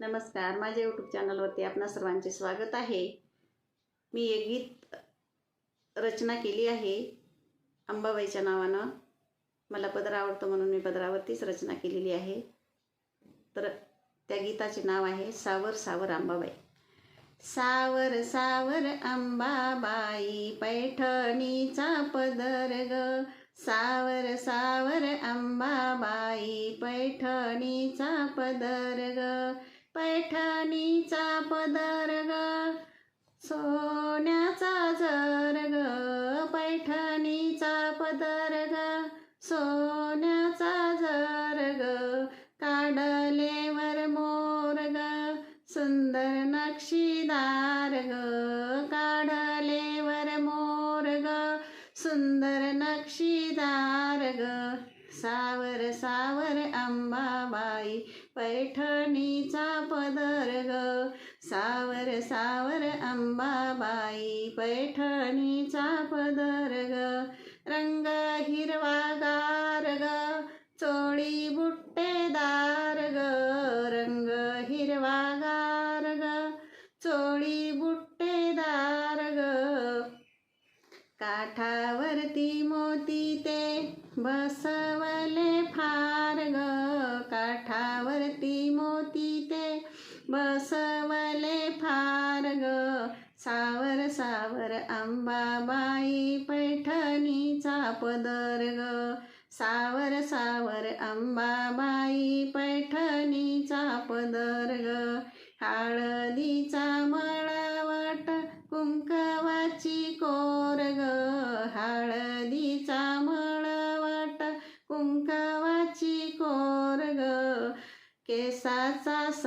नमस्कार माझ्या यूट्यूब चॅनलवरती आपणा सर्वांचे स्वागत आहे. मी एक गीत रचना केली आहे अंबाबाईच्या नावानं. मला पदर आवडतो म्हणून मी पदरावरतीच रचना केलेली आहे. तर त्या गीताचे नाव आहे सावर सावर अंबाबाई. सावर सावर अंबाबाई पैठणीचा पदर ग. सावर सावर अंबाबाई पैठणीचा पदर ग. पैठणीचा पदर ग सोन्याचा जर ग पैठणीचा पदर ग सोन्याचा जर ग काढलेवर मोर ग सुंदर नक्षीदार ग. काढलेवर मोर ग सुंदर नक्षीदार ग. सावर सावर अंबाबाई पैठणीचा पदर ग सावर सावर अंबाबाई पैठणीचा पदर ग रंग हिरवा गार ग चोळी बुट्टेदार मोती ते बसवले फार ग काठावरती मोती ते बसवले फार ग सावर सावर अंबाबाई पैठणीचा पदर ग सावर सावर अंबाबाई पैठणीचा पदर ग हळदीचा मळावट कुंकवाची कोर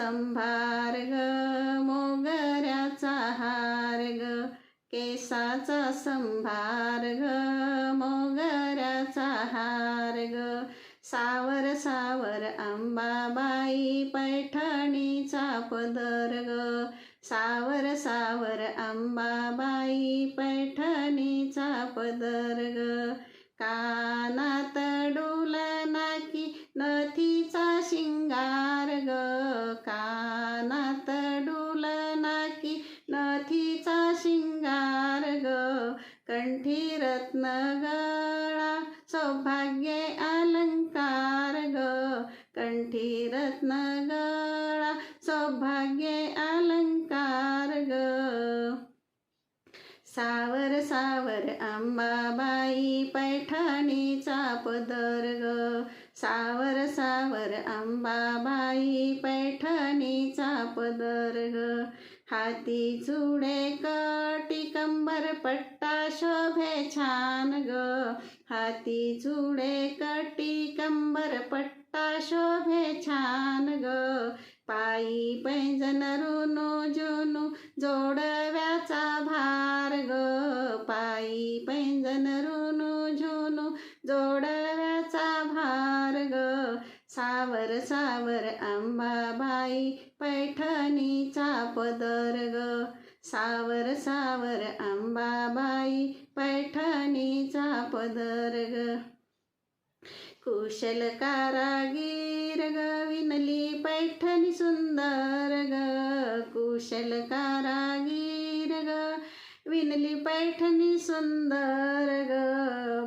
संभार ग मोगऱ्याचा हार ग केसाचा संभार ग मोगऱ्याचा हार ग सावर सावर अंबाबाई पैठणीचा पदर ग सावर सावर अंबाबाई पैठणीचा पदर ग कानात डुल नाकी नथीचा शिंगा. गळा सौभाग्य अलंकार ग. कंठी रत्न गळा सौभाग्य अलंकार ग. सावर सावर अंबाबाई पैठणीचा पदर ग सावर सावर अंबाबाई पैठणीचा पदर ग हाती जुडे कटी कंबर पट्टा शोभे छान ग. हाती जुडे कटी कंबर पट्टा शोभे छान ग. पायी पैंजन रुनु जुनू जोडव्याचा भार ग. पायी पैंजन रुनु झुनू जोडव्याचा भार ग. सावर सावर अंबाबाई पैठणीचा पदर ग सावर सावर अंबाबाई पैठणीचा पदर ग कुशल कारागीर ग विनली पैठणी सुंदर ग. कुशल कारागीर ग विनली पैठणी सुंदर ग.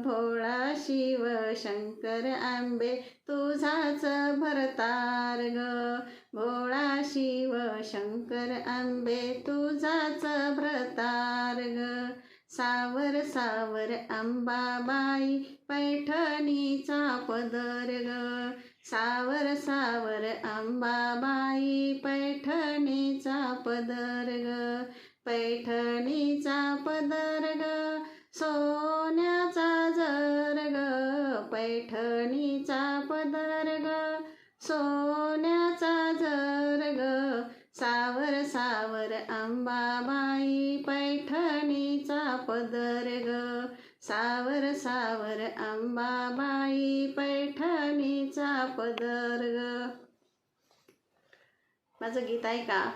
भोळा शिव शंकर आंबे तुझाच भरतार ग. भोळा शिव शंकर आंबे तुझाच भ्रतार्ग ग सावर सावर अंबाबाई पैठणीचा पदर ग सावर सावर अंबाबाई पैठणीचा पदर ग पैठणीचा पदर ग सोन्याचा जर ग पैठणीचा सावर सावर अंबाबाई पैठणीचा पदर ग सावर सावर अंबाबाई पैठणीचा पदर ग माझं गीत आहे का?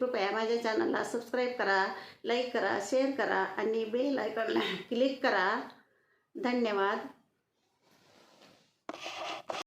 कृपया माझ्या चॅनलला सबस्क्राईब करा लाईक करा शेअर करा आणि बेल आयकॉनला क्लिक करा. धन्यवाद.